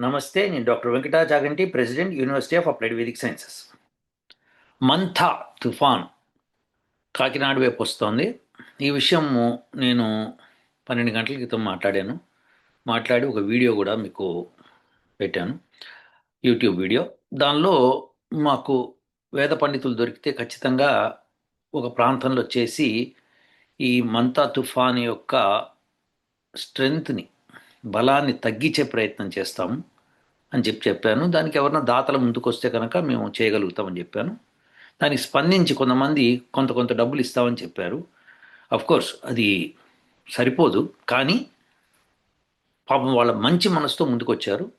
నమస్తే నేను doctor Venkatachaganti president university of applied Vedic sciences. Montha తుఫాన్ కాకినాడ వైపు వస్తోంది. ఈ విషయము నేను పన్నెండు గంటల క్రితం మాట్లాడాను. మాట్లాడి ఒక వీడియో కూడా మీకు పెట్టాను. YouTube video. దానిలో మాకు వేద పండితులు దొరికితే ఖచ్చితంగా ఒక ప్రాంతంలో చేసి ఈ మంతా తుఫాన్ యొక్క స్ట్రెంగ్త్ని బలాన్ని తగ్గించే ప్రయత్నం చేస్తాము అని చెప్పి చెప్పాను. దానికి ఎవరైనా దాతల ముందుకు వస్తే కనుక మేము చేయగలుగుతామని చెప్పాను. దానికి స్పందించి కొంతమంది కొంత కొంత డబ్బులు ఇస్తామని చెప్పారు. కోర్స్ అది సరిపోదు. కానీ పాపం వాళ్ళ మంచి మనసుతో ముందుకు వచ్చారు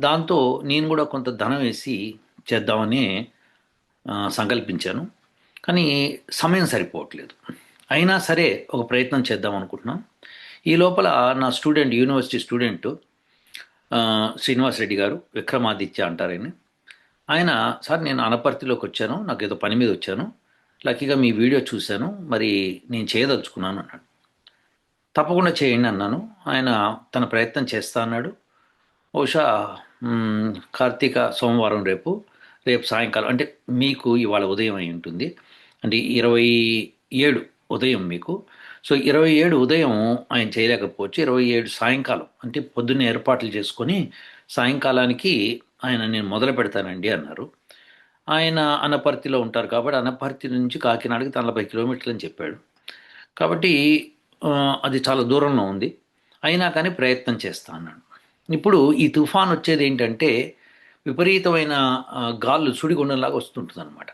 దాంతో నేను కూడా కొంత ధనం వేసి చేద్దామని సంకల్పించాను. కానీ సమయం సరిపోవట్లేదు. అయినా సరే ఒక ప్రయత్నం చేద్దాం అనుకుంటున్నాం. ఈ లోపల నా student university student Srinivas Reddy గారు విక్రమాదిత్య అంటారని ఆయన సార్ నేను అనపర్తిలోకి వచ్చాను నాకు ఏదో పని మీద వచ్చాను లక్కీగా మీ వీడియో చూశాను మరి నేను చేయదలుచుకున్నాను అన్నాడు. తప్పకుండా చేయండి అన్నాను. ఆయన తన ప్రయత్నం చేస్తా అన్నాడు. బహుశా కార్తీక సోమవారం రేపు రేపు సాయంకాలం అంటే మీకు ఇవాళ ఉదయం అయి ఉంటుంది. అంటే ఇరవై ఏడు ఉదయం మీకు. సో ఇరవై ఏడు ఉదయం ఆయన చేయలేకపోవచ్చు. ఇరవై ఏడు సాయంకాలం అంటే పొద్దున్నే ఏర్పాట్లు చేసుకొని సాయంకాలానికి ఆయన నేను మొదలు పెడతానండి అన్నారు. ఆయన అనపర్తిలో ఉంటారు కాబట్టి అనపర్తి నుంచి కాకినాడకి నలభై కిలోమీటర్లు అని చెప్పాడు. కాబట్టి అది చాలా దూరంలో ఉంది. అయినా కానీ ప్రయత్నం చేస్తా అన్నాడు. ఇప్పుడు ఈ తుఫాన్ వచ్చేది ఏంటంటే విపరీతమైన గాలు సుడిగుండంలాగా వస్తుంటుంది అనమాట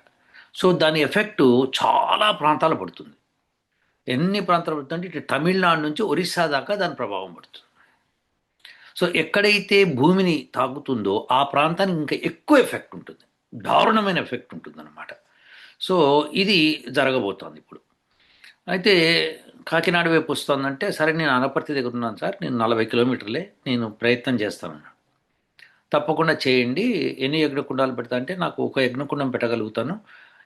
సో దాని ఎఫెక్టు చాలా ప్రాంతాలు పడుతుంది. ఎన్ని ప్రాంతాలు పడుతుందంటే ఇటు తమిళనాడు నుంచి ఒరిస్సా దాకా దాని ప్రభావం పడుతుంది. సో ఎక్కడైతే భూమిని తాకుతుందో ఆ ప్రాంతానికి ఇంకా ఎక్కువ ఎఫెక్ట్ ఉంటుంది. దారుణమైన ఎఫెక్ట్ ఉంటుంది అన్నమాట సో ఇది జరగబోతోంది ఇప్పుడు. అయితే కాకినాడ వైపు వస్తుందంటే సరే నేను అనపర్తి దగ్గర ఉన్నాను సార్ నేను నలభై కిలోమీటర్లే నేను ప్రయత్నం చేస్తానన్నాడు. తప్పకుండా చేయండి ఎన్ని యజ్ఞకుండాలు పెడతా అంటే నాకు ఒక యజ్ఞకుండం పెట్టగలుగుతాను.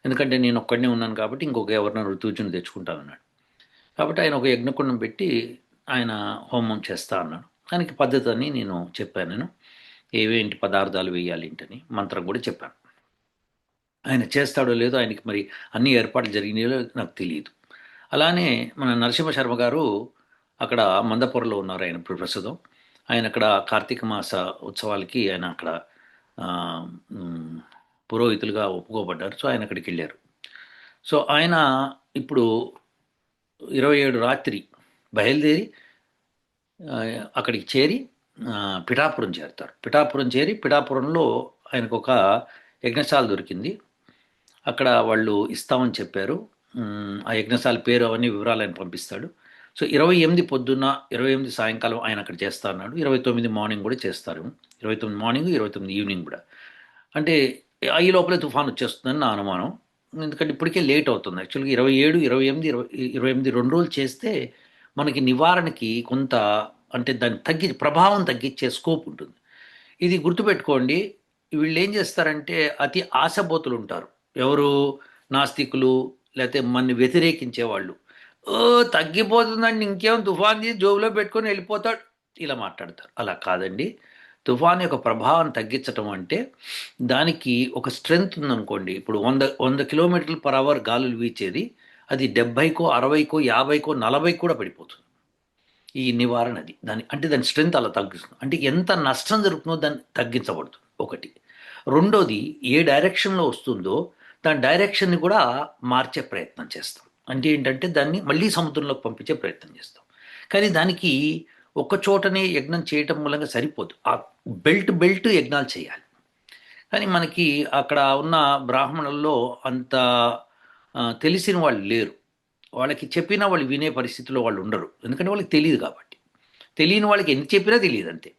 ఎందుకంటే నేను ఒక్కడనే ఉన్నాను కాబట్టి ఇంకొక ఎవరినైనా ఋతువుచుని తెచ్చుకుంటాను అన్నాడు కాబట్టి ఆయన ఒక యజ్ఞకుండం పెట్టి ఆయన హోమం చేస్తా అన్నాడు. ఆయనకి పద్ధతి అని నేను చెప్పాను నేను. ఏవేంటి పదార్థాలు వేయాలి ఏంటని మంత్రం కూడా చెప్పాను. ఆయన చేస్తాడో లేదో ఆయనకి మరి అన్ని ఏర్పాట్లు జరిగినాయో నాకు తెలియదు. అలానే మన నరసింహ శర్మ గారు అక్కడ మందపురంలో ఉన్నారు ఆయన ఇప్పుడు ప్రస్తుతం. ఆయన అక్కడ కార్తీక మాస ఉత్సవాలకి ఆయన అక్కడ పురోహితులుగా ఒప్పుకోబడ్డారు. సో ఆయన అక్కడికి వెళ్ళారు. సో ఆయన ఇప్పుడు ఇరవై ఏడు రాత్రి బయలుదేరి అక్కడికి చేరి పిఠాపురం చేరుతారు. పిఠాపురం చేరి పిఠాపురంలో ఆయనకు ఒక యజ్ఞశాల దొరికింది. అక్కడ వాళ్ళు ఇస్తామని చెప్పారు. ఆ యజ్ఞశాల పేరు అవన్నీ వివరాలు ఆయన పంపిస్తాడు. సో ఇరవై ఎనిమిది పొద్దున్న ఇరవై ఎనిమిది సాయంకాలం ఆయన అక్కడ చేస్తా అన్నాడు ఇరవై తొమ్మిది మార్నింగ్ కూడా చేస్తారు. ఇరవై తొమ్మిది మార్నింగ్ ఇరవై తొమ్మిది ఈవినింగ్ కూడా. అంటే ఈ లోపలే తుఫాన్ వచ్చేస్తుందని నా అనుమానం. ఎందుకంటే ఇప్పటికే లేట్ అవుతుంది. యాక్చువల్గా ఇరవై ఏడు ఇరవై ఎనిమిది ఇరవై ఇరవై ఎనిమిది రెండు రోజులు చేస్తే మనకి నివారణకి కొంత అంటే దాన్ని తగ్గి ప్రభావం తగ్గించే స్కోప్ ఉంటుంది. ఇది గుర్తుపెట్టుకోండి. వీళ్ళు ఏం చేస్తారంటే అతి ఆశబోతులు ఉంటారు ఎవరు? నాస్తికులు లేకపోతే మనని వ్యతిరేకించే వాళ్ళు ఓ తగ్గిపోతుందండి ఇంకేం తుఫాన్ తీసి జోబులో పెట్టుకొని వెళ్ళిపోతాడు. ఇలా మాట్లాడతారు. అలా కాదండి. తుఫాన్ యొక్క ప్రభావం తగ్గించటం అంటే దానికి ఒక స్ట్రెంగ్త్ ఉందనుకోండి. ఇప్పుడు వంద వంద కిలోమీటర్లు పర్ అవర్ గాలులు వీచేది అది డెబ్బైకో అరవైకో యాభైకో నలభై కూడా పడిపోతుంది. ఈ నివారణ అది. దాని అంటే దాని స్ట్రెంగ్త్ అలా తగ్గిస్తుంది. అంటే ఎంత నష్టం జరుగుతుందో దాన్ని తగ్గించబడుతుంది. ఒకటి. రెండోది ఏ డైరెక్షన్లో వస్తుందో దాని డైరెక్షన్ని కూడా మార్చే ప్రయత్నం చేస్తాం. అంటే ఏంటంటే దాన్ని మళ్ళీ సముద్రంలోకి పంపించే ప్రయత్నం చేస్తాం. కానీ దానికి ఒక్క చోటనే యజ్ఞం చేయటం మూలంగా సరిపోదు. ఆ బెల్ట్ బెల్ట్ యజ్ఞాలు చేయాలి. కానీ మనకి అక్కడ ఉన్న బ్రాహ్మణుల్లో అంత తెలిసిన వాళ్ళు లేరు. వాళ్ళకి చెప్పినా వాళ్ళు వినే పరిస్థితిలో వాళ్ళు ఉండరు. ఎందుకంటే వాళ్ళకి తెలియదు కాబట్టి. తెలియని వాళ్ళకి ఎన్ని చెప్పినా తెలియదు అంతే.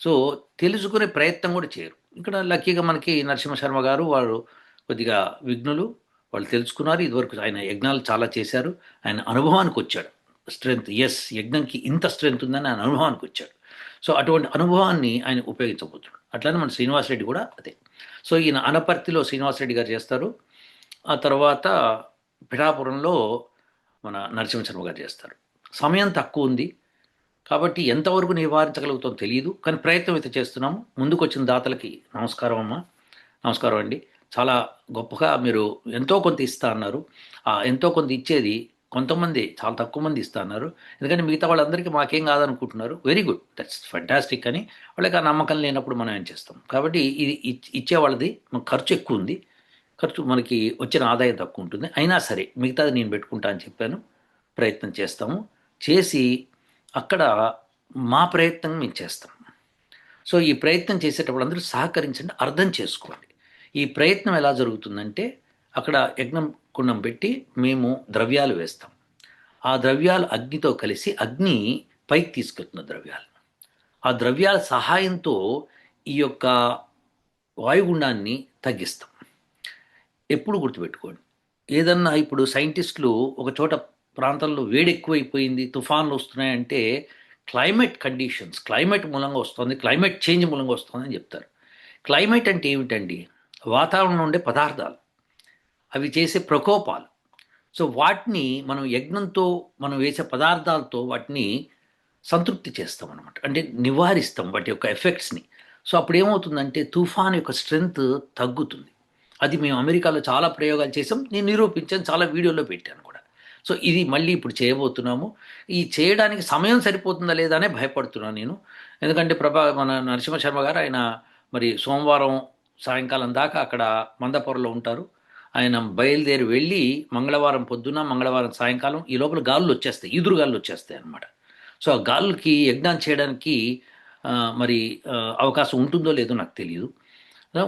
సో తెలుసుకునే ప్రయత్నం కూడా చేయరు. ఇక్కడ లక్కీగా మనకి నరసింహ శర్మ గారు వారు కొద్దిగా విఘ్నులు. వాళ్ళు తెలుసుకున్నారు. ఇదివరకు ఆయన యజ్ఞాలు చాలా చేశారు. ఆయన అనుభవానికి వచ్చాడు. స్ట్రెంగ్త్ ఎస్ యజ్ఞంకి ఇంత స్ట్రెంగ్త్ ఉందని ఆయన అనుభవానికి వచ్చాడు. సో అటువంటి అనుభవాన్ని ఆయన ఉపయోగించబోతున్నాడు. అట్లానే మన శ్రీనివాసరెడ్డి కూడా అదే. సో ఈయన అనపర్తిలో శ్రీనివాసరెడ్డి గారు చేస్తారు. ఆ తర్వాత పిఠాపురంలో మన నరసింహ గారు చేస్తారు. సమయం తక్కువ ఉంది. కాబట్టి ఎంతవరకు నివారించగలుగుతాం తెలియదు కానీ ప్రయత్నం అయితే చేస్తున్నాము. ముందుకు వచ్చిన దాతలకి నమస్కారం అమ్మ. నమస్కారం అండి. చాలా గొప్పగా మీరు ఎంతో కొంత ఇస్తా అన్నారు. ఆ ఎంతో కొంత ఇచ్చేది కొంతమంది చాలా తక్కువ మంది ఇస్తా అన్నారు ఎందుకంటే మిగతా వాళ్ళందరికీ మాకేం కాదనుకుంటున్నారు. వెరీ గుడ్ దట్స్ ఫంటాస్టిక్ అని వాళ్ళకి ఆ నమ్మకం లేనప్పుడు మనం ఏం చేస్తాం? కాబట్టి ఇది ఇచ్చే వాళ్ళది ఖర్చు ఎక్కువ ఉంది. ఖర్చు మనకి వచ్చిన ఆదాయం తక్కువ ఉంటుంది. అయినా సరే మిగతాది నేను పెట్టుకుంటా అని చెప్పాను. ప్రయత్నం చేస్తాము. చేసి అక్కడ మా ప్రయత్నం మేము చేస్తాం. సో ఈ ప్రయత్నం చేసేటప్పుడు అందరూ సహకరించండి అర్థం చేసుకోండి. ఈ ప్రయత్నం ఎలా జరుగుతుందంటే అక్కడ యజ్ఞం కుండం పెట్టి మేము ద్రవ్యాలు వేస్తాం. ఆ ద్రవ్యాలు అగ్నితో కలిసి అగ్ని పైకి తీసుకెళ్తున్న ద్రవ్యాలు. ఆ ద్రవ్యాల సహాయంతో ఈ యొక్క వాయుగుండాన్ని తగ్గిస్తాం. ఎప్పుడు గుర్తుపెట్టుకోండి ఏదన్నా ఇప్పుడు సైంటిస్టులు ఒక చోట ప్రాంతంలో వేడి ఎక్కువైపోయింది తుఫాన్లు వస్తున్నాయంటే క్లైమేట్ కండిషన్స్ క్లైమేట్ మూలంగా వస్తుంది క్లైమేట్ చేంజ్ మూలంగా వస్తుందని చెప్తారు. క్లైమేట్ అంటే ఏమిటండి? వాతావరణం ఉండే పదార్థాలు. అవి చేసే ప్రకోపాలు. సో వాటిని మనం యజ్ఞంతో మనం వేసే పదార్థాలతో వాటిని సంతృప్తి చేస్తాం అనమాట అంటే నివారిస్తాం వాటి యొక్క ఎఫెక్ట్స్ని. సో అప్పుడు ఏమవుతుందంటే తుఫాన్ యొక్క స్ట్రెంగ్త్ తగ్గుతుంది. అది మేము అమెరికాలో చాలా ప్రయోగాలు చేసాం. నేను నిరూపించాను చాలా వీడియోలో పెట్టాను కూడా. సో ఇది మళ్ళీ ఇప్పుడు చేయబోతున్నాము. ఈ చేయడానికి సమయం సరిపోతుందా లేదా అనే భయపడుతున్నాను నేను. ఎందుకంటే ప్రభా మన నరసింహ శర్మ గారు ఆయన మరి సోమవారం సాయంకాలం దాకా అక్కడ మందపురంలో ఉంటారు. ఆయన బయలుదేరి వెళ్ళి మంగళవారం పొద్దున మంగళవారం సాయంకాలం ఈ లోపల గాలులు వచ్చేస్తాయి ఈదురు గాలులు వచ్చేస్తాయి అన్నమాట. సో ఆ గాలులకి యజ్ఞాన్ని చేయడానికి మరి అవకాశం ఉంటుందో లేదో నాకు తెలియదు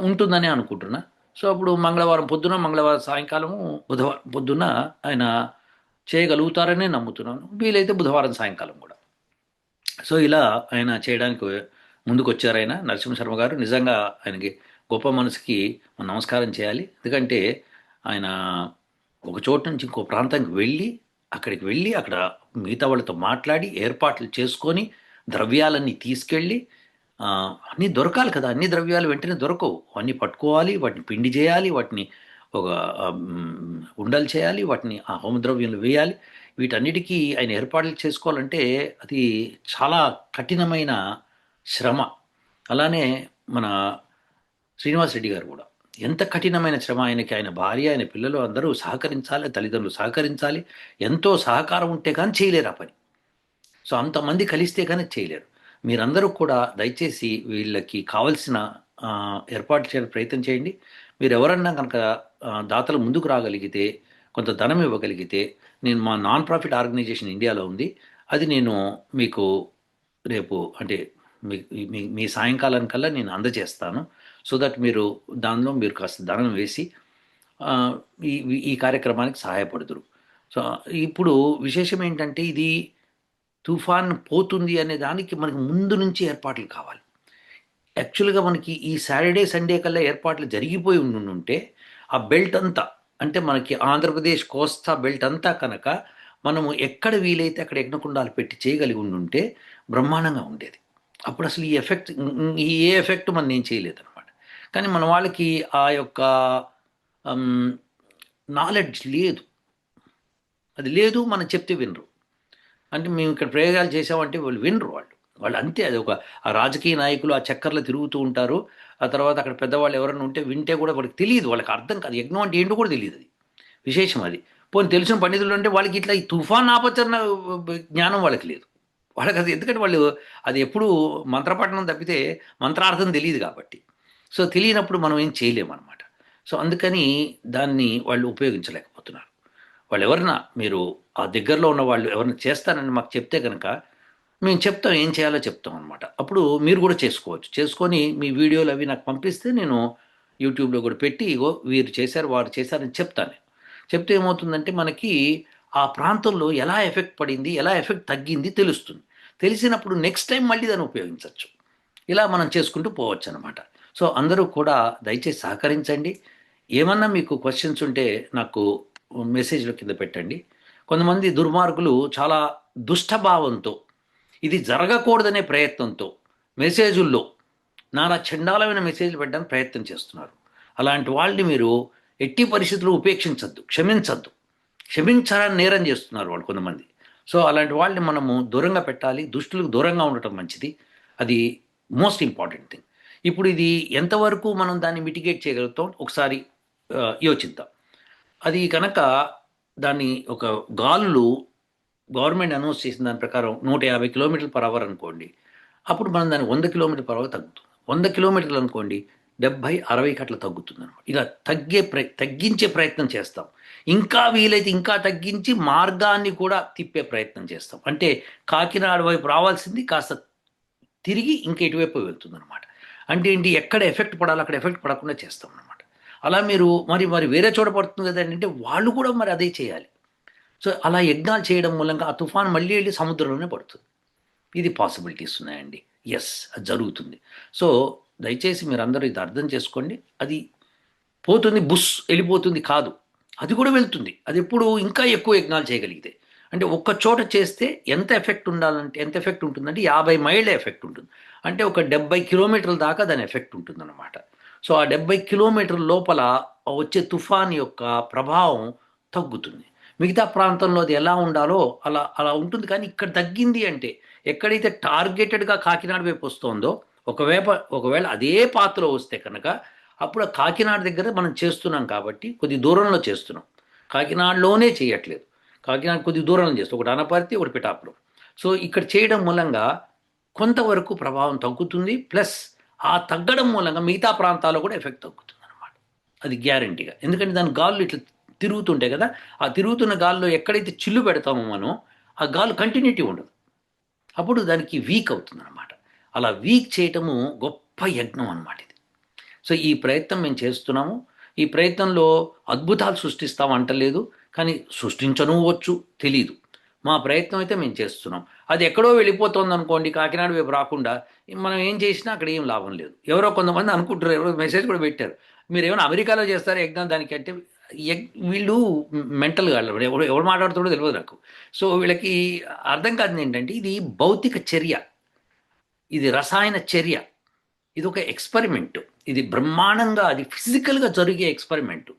ఉంటుందనే అనుకుంటున్నా. సో అప్పుడు మంగళవారం పొద్దున మంగళవారం సాయంకాలము బుధవారం పొద్దున ఆయన చేయగలుగుతారనే నమ్ముతున్నాను. వీలైతే బుధవారం సాయంకాలం కూడా. సో ఇలా ఆయన చేయడానికి ముందుకు వచ్చారు ఆయన నరసింహ శర్మ గారు. నిజంగా ఆయనకి గొప్ప మనసుకి నమస్కారం చేయాలి. ఎందుకంటే ఆయన ఒక చోటు నుంచి ఇంకో ప్రాంతానికి వెళ్ళి అక్కడికి వెళ్ళి అక్కడ మిగతా వాళ్ళతో మాట్లాడి ఏర్పాట్లు చేసుకొని ద్రవ్యాలన్నీ తీసుకెళ్ళి అన్నీ దొరకాలి కదా. అన్ని ద్రవ్యాలు వెంటనే దొరకవు. అన్నీ పట్టుకోవాలి వాటిని పిండి చేయాలి వాటిని ఒక ఉండలు చేయాలి వాటిని ఆ హోమద్రవ్యంలో వేయాలి. వీటన్నిటికీ ఆయన ఏర్పాట్లు చేసుకోవాలంటే అది చాలా కఠినమైన శ్రమ. అలానే మన శ్రీనివాస్ రెడ్డి గారు కూడా. ఎంత కఠినమైన శ్రమ ఆయనకి ఆయన భార్య ఆయన పిల్లలు అందరూ సహకరించాలి తల్లిదండ్రులు సహకరించాలి ఎంతో సహకారం ఉంటే కానీ చేయలేరు ఆ పని. సో అంతమంది కలిస్తే కానీ చేయలేరు. మీరందరూ కూడా దయచేసి వీళ్ళకి కావలసిన ఏర్పాటు చేయడానికి ప్రయత్నం చేయండి. మీరు ఎవరన్నా కనుక దాతలు ముందుకు రాగలిగితే కొంత ధనం ఇవ్వగలిగితే నేను మా నాన్ ప్రాఫిట్ ఆర్గనైజేషన్ ఇండియాలో ఉంది. అది నేను మీకు రేపు అంటే మీ మీ మీ సాయంకాలానికల్లా నేను అందజేస్తాను. సో దట్ మీరు దానిలో మీరు కాస్త ధనం వేసి ఈ ఈ- కార్యక్రమానికి సహాయపడుతురు. సో ఇప్పుడు విశేషం ఏంటంటే ఇది తుఫాన్ పోతుంది అనే దానికి మనకి ముందు నుంచి ఏర్పాట్లు కావాలి. యాక్చువల్గా మనకి ఈ సాటర్డే సండే కల్లా ఏర్పాట్లు జరిగిపోయి ఉండుంటే ఆ బెల్ట్ అంతా అంటే మనకి ఆంధ్రప్రదేశ్ కోస్తా బెల్ట్ అంతా కనుక మనము ఎక్కడ వీలైతే అక్కడ యజ్ఞకుండాలు పెట్టి చేయగలిగి ఉండుంటే బ్రహ్మాండంగా ఉండేది. అప్పుడు అసలు ఈ ఎఫెక్ట్ ఈ ఏ ఎఫెక్ట్ మనం ఏం చేయలేదు అనమాట కానీ మన వాళ్ళకి ఆ యొక్క నాలెడ్జ్ లేదు. అది లేదు మనం చెప్తే వినరు. అంటే మేము ఇక్కడ ప్రయోగాలు చేసామంటే వాళ్ళు వినరు వాళ్ళు. వాళ్ళు అంతే అది ఒక ఆ రాజకీయ నాయకులు ఆ చక్కర్లో తిరుగుతూ ఉంటారు. ఆ తర్వాత అక్కడ పెద్దవాళ్ళు ఎవరైనా ఉంటే వింటే కూడా వాళ్ళకి తెలియదు వాళ్ళకి అర్థం కాదు. యజ్ఞం అంటే ఏంటో కూడా తెలియదు అది. విశేషం అది. పోనీ తెలిసిన పండితులు అంటే వాళ్ళకి ఇట్లా ఈ తుఫాన్ ఆపచరణ జ్ఞానం వాళ్ళకి లేదు. వాళ్ళకి అది ఎందుకంటే వాళ్ళు అది ఎప్పుడు మంత్రపఠనం తప్పితే మంత్రార్థం తెలియదు కాబట్టి. సో తెలియనప్పుడు మనం ఏం చేయలేమన్నమాట. సో అందుకని దాన్ని వాళ్ళు ఉపయోగించలేకపోతున్నారు. వాళ్ళు ఎవరన్నా మీరు ఆ దగ్గరలో ఉన్న వాళ్ళు ఎవరైనా చేస్తారని మాకు చెప్తే కనుక మేము చెప్తాం ఏం చేయాలో చెప్తాం అనమాట అప్పుడు మీరు కూడా చేసుకోవచ్చు. చేసుకొని మీ వీడియోలు అవి నాకు పంపిస్తే నేను యూట్యూబ్లో కూడా పెట్టి ఇగో వీరు చేశారు వారు చేశారని చెప్తాను చెప్తే ఏమవుతుందంటే మనకి ఆ ప్రాంతంలో ఎలా ఎఫెక్ట్ పడింది ఎలా ఎఫెక్ట్ తగ్గింది తెలుస్తుంది. తెలిసినప్పుడు నెక్స్ట్ టైం మళ్ళీ దాన్ని ఉపయోగించవచ్చు ఇలా మనం చేసుకుంటూ పోవచ్చు అనమాట సో అందరూ కూడా దయచేసి సహకరించండి. ఏమన్నా మీకు క్వశ్చన్స్ ఉంటే నాకు మెసేజ్లో కింద పెట్టండి. కొంతమంది దుర్మార్గులు చాలా దుష్టభావంతో ఇది జరగకూడదనే ప్రయత్నంతో మెసేజుల్లో నానా చండాలమైన మెసేజ్లు పెట్టడానికి ప్రయత్నం చేస్తున్నారు. అలాంటి వాళ్ళని మీరు ఎట్టి పరిస్థితుల్లో ఉపేక్షించద్దు క్షమించద్దు. క్షమించాలని నేరం చేస్తున్నారు వాళ్ళు కొంతమంది. సో అలాంటి వాళ్ళని మనము దూరంగా పెట్టాలి దుష్టులకు దూరంగా ఉండటం మంచిది. అది మోస్ట్ ఇంపార్టెంట్ థింగ్ ఇప్పుడు ఇది ఎంతవరకు మనం దాన్ని మిటిగేట్ చేయగలుగుతాం? ఒకసారి యోచిద్దాం. అది కనుక దాన్ని ఒక గాలులు గవర్నమెంట్ అనౌన్స్ చేసిన దాని ప్రకారం నూట యాభై కిలోమీటర్ల పర్ అవర్ అనుకోండి అప్పుడు మనం దాన్ని వంద కిలోమీటర్ పర్ అవర్ తగ్గుతుంది. వంద కిలోమీటర్లు అనుకోండి డెబ్భై అరవై కట్ల తగ్గుతుంది అనమాట ఇలా తగ్గే ప్ర తగ్గించే ప్రయత్నం చేస్తాం. ఇంకా వీలైతే ఇంకా తగ్గించి మార్గాన్ని కూడా తిప్పే ప్రయత్నం చేస్తాం. అంటే కాకినాడ వైపు రావాల్సింది కాస్త తిరిగి ఇంకా ఇటువైపు వెళ్తుంది అనమాట అంటే ఏంటి? ఎక్కడ ఎఫెక్ట్ పడాలో అక్కడ ఎఫెక్ట్ పడకుండా చేస్తాం అనమాట అలా మీరు మరి మరి వేరే చోట పడుతుంది కదండి అంటే వాళ్ళు కూడా మరి అదే చేయాలి. సో అలా యజ్ఞాలు చేయడం మూలంగా ఆ తుఫాన్ మళ్ళీ వెళ్ళి సముద్రంలోనే పడుతుంది. ఇది పాసిబిలిటీస్ ఉన్నాయండి. ఎస్ అది జరుగుతుంది. సో దయచేసి మీరు అందరూ ఇది అర్థం చేసుకోండి. అది పోతుంది బుస్ వెళ్ళిపోతుంది కాదు. అది కూడా వెళ్తుంది. అది ఎప్పుడు ఇంకా ఎక్కువ యజ్ఞాలు చేయగలిగితే. అంటే ఒక్క చోట చేస్తే ఎంత ఎఫెక్ట్ ఉండాలంటే ఎంత ఎఫెక్ట్ ఉంటుందంటే యాభై మైళ్ళ ఎఫెక్ట్ ఉంటుంది. అంటే ఒక డెబ్బై కిలోమీటర్ల దాకా దాని ఎఫెక్ట్ ఉంటుందన్నమాట. సో ఆ డెబ్బై కిలోమీటర్ల లోపల వచ్చే తుఫాన్ యొక్క ప్రభావం తగ్గుతుంది. మిగతా ప్రాంతంలో అది ఎలా ఉండాలో అలా అలా ఉంటుంది. కానీ ఇక్కడ తగ్గింది అంటే ఎక్కడైతే టార్గెటెడ్గా కాకినాడ వైపు వస్తుందో ఒకవేళ ఒకవేళ అదే పాత్రలో వస్తే కనుక అప్పుడు కాకినాడ దగ్గర మనం చేస్తున్నాం కాబట్టి కొద్ది దూరంలో చేస్తున్నాం. కాకినాడలోనే చేయట్లేదు. కాకినాడ కొద్ది దూరంలో చేస్తాం ఒకటి అనపర్తి ఒకటి పిఠాపురం. సో ఇక్కడ చేయడం మూలంగా కొంతవరకు ప్రభావం తగ్గుతుంది ప్లస్ ఆ తగ్గడం మూలంగా మిగతా ప్రాంతాల్లో కూడా ఎఫెక్ట్ తగ్గుతుంది అనమాట అది గ్యారంటీగా. ఎందుకంటే దాని గాల్లో ఇట్లా తిరుగుతుంటాయి కదా ఆ తిరుగుతున్న గాల్లో ఎక్కడైతే చిల్లు పెడతామో మనం ఆ గాలు కంటిన్యూటీ ఉండదు. అప్పుడు దానికి వీక్ అవుతుంది అనమాట అలా వీక్ చేయటము గొప్ప యజ్ఞం అనమాట ఇది. సో ఈ ప్రయత్నం మేము చేస్తున్నాము. ఈ ప్రయత్నంలో అద్భుతాలు సృష్టిస్తాం అంటలేదు కానీ సృష్టించనువచ్చు తెలీదు. మా ప్రయత్నం అయితే మేము చేస్తున్నాం. అది ఎక్కడో వెళ్ళిపోతుంది అనుకోండి కాకినాడ వైపు రాకుండా మనం ఏం చేసినా అక్కడ ఏం లాభం లేదు. ఎవరో కొంతమంది అనుకుంటారు ఎవరో మెసేజ్ కూడా పెట్టారు. మీరు ఏమైనా అమెరికాలో చేస్తారు యజ్ఞం దానికి అంటే వీళ్ళు మెంటల్ వాళ్ళు ఎవరు ఎవరు మాట్లాడుతాడో తెలియదు నాకు. సో వీళ్ళకి అర్థం కాదు ఏంటంటే ఇది భౌతిక చర్య. ఇది రసాయన చర్య. ఇది ఒక ఎక్స్పెరిమెంట్ ఇది బ్రహ్మాండంగా అది ఫిజికల్గా జరిగే ఎక్స్పెరిమెంట్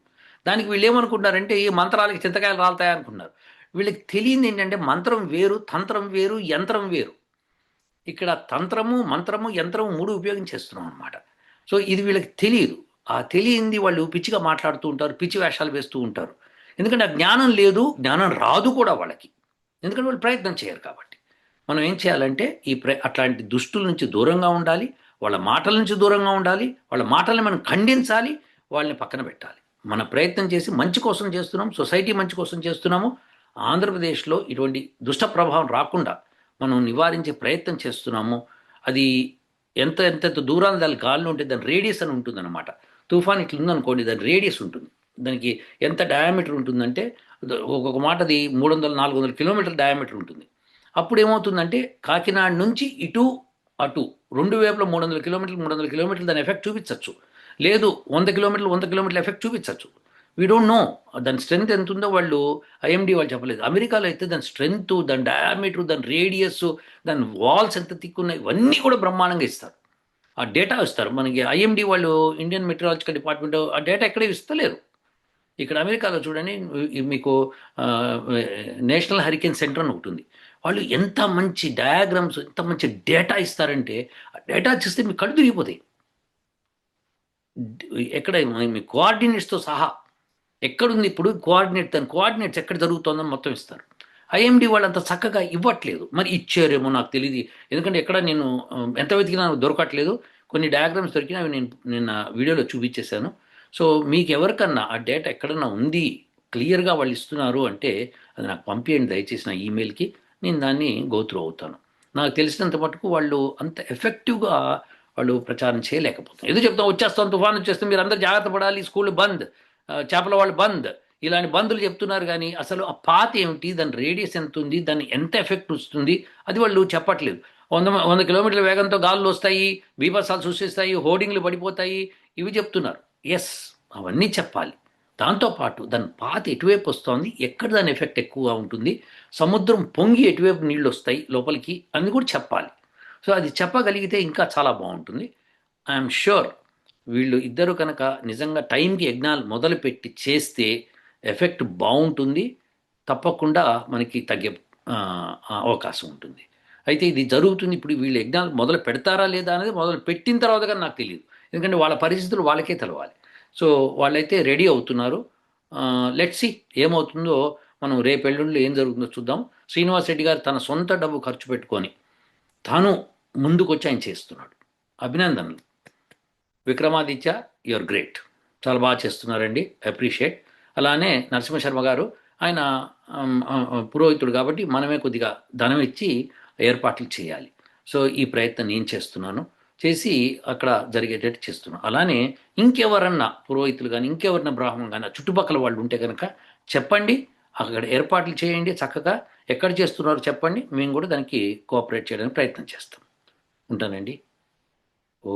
దానికి వీళ్ళు ఏమనుకుంటున్నారంటే ఈ మంత్రాలకి చింతకాయలు రాలుతాయి అనుకున్నారు వీళ్ళకి తెలియంది ఏంటంటే మంత్రం వేరు తంత్రం వేరు యంత్రం వేరు. ఇక్కడ తంత్రము మంత్రము యంత్రము మూడు ఉపయోగించేస్తున్నాం అనమాట సో ఇది వీళ్ళకి తెలియదు. ఆ తెలియంది వాళ్ళు పిచ్చిగా మాట్లాడుతూ ఉంటారు పిచ్చి వేషాలు వేస్తూ ఉంటారు. ఎందుకంటే ఆ జ్ఞానం లేదు జ్ఞానం రాదు కూడా వాళ్ళకి. ఎందుకంటే వాళ్ళు ప్రయత్నం చేయరు కాబట్టి. మనం ఏం చేయాలంటే ఈ ప్ర అట్లాంటి దుష్టుల నుంచి దూరంగా ఉండాలి వాళ్ళ మాటల నుంచి దూరంగా ఉండాలి వాళ్ళ మాటల్ని మనం ఖండించాలి వాళ్ళని పక్కన పెట్టాలి. మన ప్రయత్నం చేసి మంచి కోసం చేస్తున్నాం సొసైటీ మంచి కోసం చేస్తున్నాము ఆంధ్రప్రదేశ్లో ఇటువంటి దుష్ట ప్రభావం రాకుండా మనం నివారించే ప్రయత్నం చేస్తున్నాము. అది ఎంత ఎంతెంత దూరాన దాని గాలిలో ఉంటే దాని రేడియస్ అని ఉంటుంది అనమాట తుఫాన్ ఇట్లా ఉందనుకోండి దాని రేడియస్ ఉంటుంది. దానికి ఎంత డయామీటర్ ఉంటుందంటే ఒక్కొక్క మాట అది మూడు వందల నాలుగు వందల కిలోమీటర్ల డయామీటర్ ఉంటుంది. అప్పుడు ఏమవుతుందంటే కాకినాడ నుంచి ఇటు అటు రెండు వేపుల మూడు వందల కిలోమీటర్లు మూడు వందల కిలోమీటర్లు దాని ఎఫెక్ట్ చూపించవచ్చు లేదు వంద కిలోమీటర్లు వంద కిలోమీటర్ల ఎఫెక్ట్ చూపించవచ్చు వీ డోంట్ నో దాని స్ట్రెంత్ ఎంత ఉందో వాళ్ళు ఐఎండి వాళ్ళు చెప్పలేదు. అమెరికాలో అయితే దాని స్ట్రెంత్ దాని డయామీటర్ దాని రేడియస్ దాని వాల్స్ ఎంత తిక్కున్నాయి ఇవన్నీ కూడా బ్రహ్మాండంగా ఇస్తారు. ఆ డేటా ఇస్తారు. మనకి ఐఎండి వాళ్ళు ఇండియన్ మెటీరియాలజికల్ డిపార్ట్మెంట్ ఆ డేటా ఎక్కడ ఇస్తలేరు. ఇక్కడ అమెరికాలో చూడండి మీకు నేషనల్ హరికేన్ సెంటర్ అని ఒకటి ఉంది వాళ్ళు ఎంత మంచి డయాగ్రామ్స్ ఎంత మంచి డేటా ఇస్తారంటే ఆ డేటా చూస్తే మీకు కళ్ళు తిరిగిపోతాయి. ఎక్కడ మీ కోఆర్డినేట్స్తో సహా. ఎక్కడుంది ఇప్పుడు? కోఆర్డినేట్ దాని కోఆర్డినేట్స్ ఎక్కడ జరుగుతుందని మొత్తం ఇస్తారు. ఐఎండి వాళ్ళు అంత చక్కగా ఇవ్వట్లేదు. మరి ఇచ్చారేమో నాకు తెలియదు ఎందుకంటే ఎక్కడ నేను ఎంత వెతికినా నాకు దొరకట్లేదు. కొన్ని డయాగ్రామ్స్ దొరికినా అవి నేను నిన్న వీడియోలో చూపించేశాను. సో మీకు ఎవరికన్నా ఆ డేటా ఎక్కడన్నా ఉంది? క్లియర్గా వాళ్ళు ఇస్తున్నారు అంటే అది నాకు పంపించండి దయచేసి నా ఈమెయిల్కి. నేను దాన్ని గోత్రూ అవుతాను. నాకు తెలిసినంత మటుకు వాళ్ళు అంత ఎఫెక్టివ్గా వాళ్ళు ప్రచారం చేయలేకపోతున్నారు. ఏదో చెప్తాం? వచ్చేస్తాం తుఫాన్ వచ్చేస్తాం మీరు అందరూ జాగ్రత్త పడాలి స్కూల్ బంద్. చేపల వాళ్ళు బంద్. ఇలాంటి బంద్లు చెప్తున్నారు కానీ అసలు ఆ పాత ఏమిటి? దాని రేడియస్ ఎంత ఉంది దాన్ని ఎంత ఎఫెక్ట్ వస్తుంది? అది వాళ్ళు చెప్పట్లేదు. వంద వంద కిలోమీటర్ల వేగంతో గాలులు వస్తాయి బీభత్సాలు సృష్టిస్తాయి హోర్డింగ్లు పడిపోతాయి. ఇవి చెప్తున్నారు. ఎస్ అవన్నీ చెప్పాలి. దాంతోపాటు దాని పాత ఎటువైపు వస్తుంది? ఎక్కడ దాని ఎఫెక్ట్ ఎక్కువగా ఉంటుంది? సముద్రం పొంగి ఎటువైపు నీళ్ళు వస్తాయి లోపలికి? అని కూడా చెప్పాలి. సో అది చెప్పగలిగితే ఇంకా చాలా బాగుంటుంది. ఐఎమ్ షూర్ వీళ్ళు ఇద్దరు కనుక నిజంగా టైంకి యజ్ఞాలు మొదలుపెట్టి చేస్తే ఎఫెక్ట్ బాగుంటుంది తప్పకుండా మనకి తగ్గే అవకాశం ఉంటుంది. అయితే ఇది జరుగుతుంది ఇప్పుడు వీళ్ళు యజ్ఞాలు మొదలు పెడతారా లేదా అనేది మొదలు పెట్టిన తర్వాత కానీ నాకు తెలియదు ఎందుకంటే వాళ్ళ పరిస్థితులు వాళ్ళకే తెలవాలి. సో వాళ్ళైతే రెడీ అవుతున్నారు. లెట్సి ఏమవుతుందో మనం రేపు ఎల్లుండిలో ఏం జరుగుతుందో చూద్దాం. శ్రీనివాస్ రెడ్డి గారు తన సొంత డబ్బు ఖర్చు పెట్టుకొని తాను ముందుకొచ్చి ఆయన చేస్తున్నాడు. అభినందనలు. Vikramaditya your great. చాలా బాగా చేస్తున్నారండి. అప్రిషియేట్. అలానే నరసింహ శర్మ గారు ఆయన పురోహితుడు కాబట్టి మనమే కొద్దిగా ధనం ఇచ్చి ఏర్పాట్లు చేయాలి. సో ఈ ప్రయత్నం నేను చేస్తున్నాను. చేసి అక్కడ జరిగేటట్టు చేస్తున్నాను. అలానే ఇంకెవరన్నా పురోహితులు కానీ ఇంకెవరన్నా బ్రాహ్మణులు కానీ చుట్టుపక్కల వాళ్ళు ఉంటే కనుక చెప్పండి. అక్కడ ఏర్పాట్లు చేయండి చక్కగా. ఎక్కడ చేస్తున్నారో చెప్పండి. మేము కూడా దానికి కోఆపరేట్ చేయడానికి ప్రయత్నం చేస్తాం. ఉంటానండి. ఓ